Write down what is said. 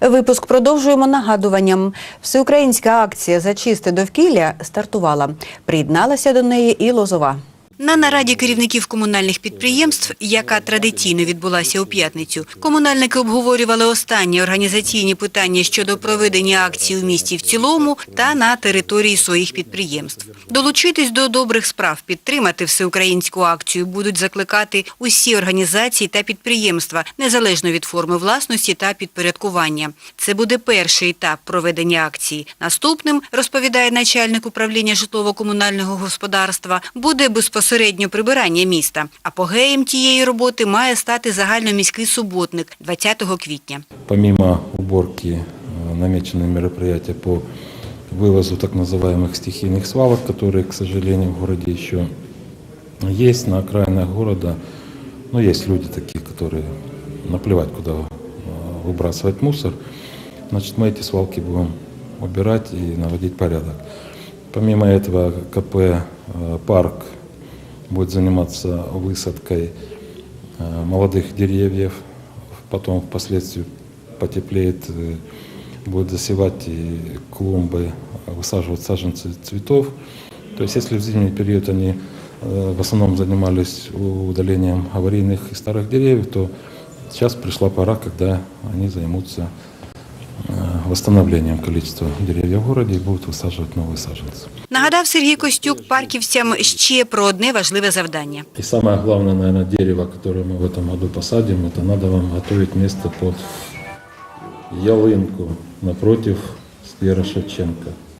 Випуск продовжуємо нагадуванням. Всеукраїнська акція за чисте довкілля стартувала. Приєдналася до неї і Лозова. На нараді керівників комунальних підприємств, яка традиційно відбулася у п'ятницю, комунальники обговорювали останні організаційні питання щодо проведення акцій у місті в цілому та на території своїх підприємств. Долучитись до добрих справ, підтримати всеукраїнську акцію будуть закликати усі організації та підприємства, незалежно від форми власності та підпорядкування. Це буде перший етап проведення акції. Наступним, розповідає начальник управління житлово-комунального господарства, буде безпосередньо прибирання міста. Апогеєм тієї роботи має стати загальноміський суботник 20 квітня. Помимо уборки э, намечены мероприятия по вывозу так называемых стихийных свалок, которые, к сожалению, в городе еще есть, на окраинах города. Но есть люди такие, которые наплевать, куда э, выбрасывать мусор. Значит, мы эти свалки будем убирать и наводить порядок. Помимо этого, КП э, «Парк» будет заниматься высадкой э, молодых деревьев. Потом впоследствии потеплеет, э, будет засевать и клумбы, высаживать саженцы цветов. То есть если в зимний период они э, в основном занимались удалением аварийных и старых деревьев, то сейчас пришла пора, когда они займутся восстановлением количества деревьев в городе и будут высаживать новые саженцы. Нагадав Сергій Костюк парківцям ще про одне важливе завдання. И самое главное, наверное, дерево, которое мы в этом году посадим, это надо вам готовить место под ялынку напротив сквера Шевченко.